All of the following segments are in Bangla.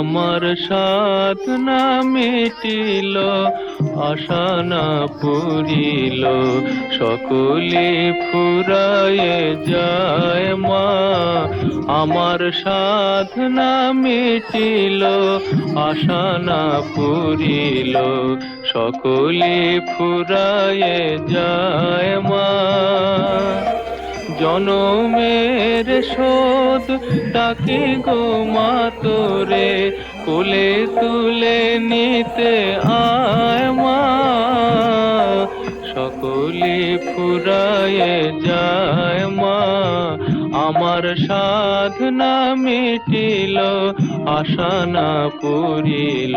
আমার সাধনা মিটিল, আশা না পুরিল সকলে ফুরায়ে যায় মা, আমার সাধনা মিটিল, আশা না পুরিল সকলে ফুরায়ে যায় মা। জনমের শোধ তাকে গো মা তোরে কোলে তুলে নিতে আয় মা। সকলে ফুরায়ে যায় মা। আমার সাধনা মিটিল, আশা না পুরিল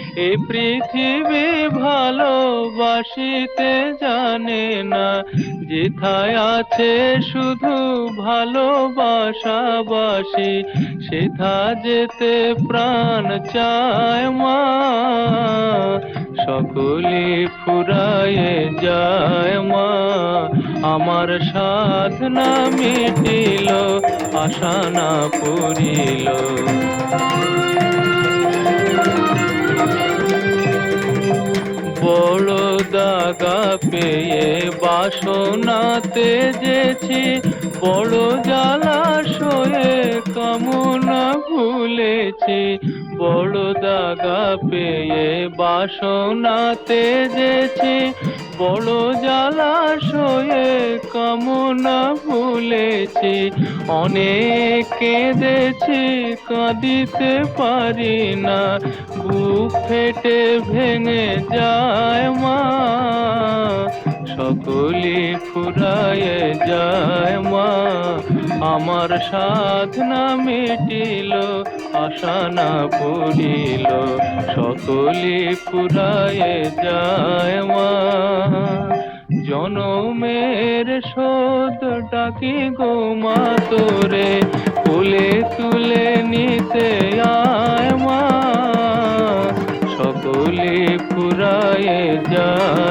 এ পৃথিবী ভালোবাসিতে জানে না, যেথায় আছে শুধু ভালোবাসাবাসি, সেথা যেতে প্রাণ চায় মা। সকলে ফুরায়ে যায় মা, আমার সাধনা মিটিল, আশা না পুরিল পেয়ে বাসনাতে যেছি, বড় জলাশয়ে কামনা ভুলেছি। বড় দাগা পেয়ে বাসনাতে যেছি, বড় জলাশয়ে কামনা ভুলেছি। অনেক কেঁদেছি কাঁদিতে পারি না, বুক ফেটে ভেঙে যায় মা। সকলে ফুরায়ে যায় মা। আমার সাধনা মিটিল, আশা না পড়িল সকলে ফুরায়ে যায় মা। জনমের শোধ ডাকি গো মা তোরে, কোলে তুলে নিতে আয় মা। সকলে ফুরায়ে যায়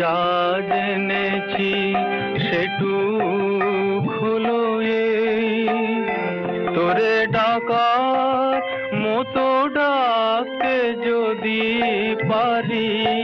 যা জেনেছি সেটুক হলো তোরে ডাকার মতো ডাকতে যদি পারি।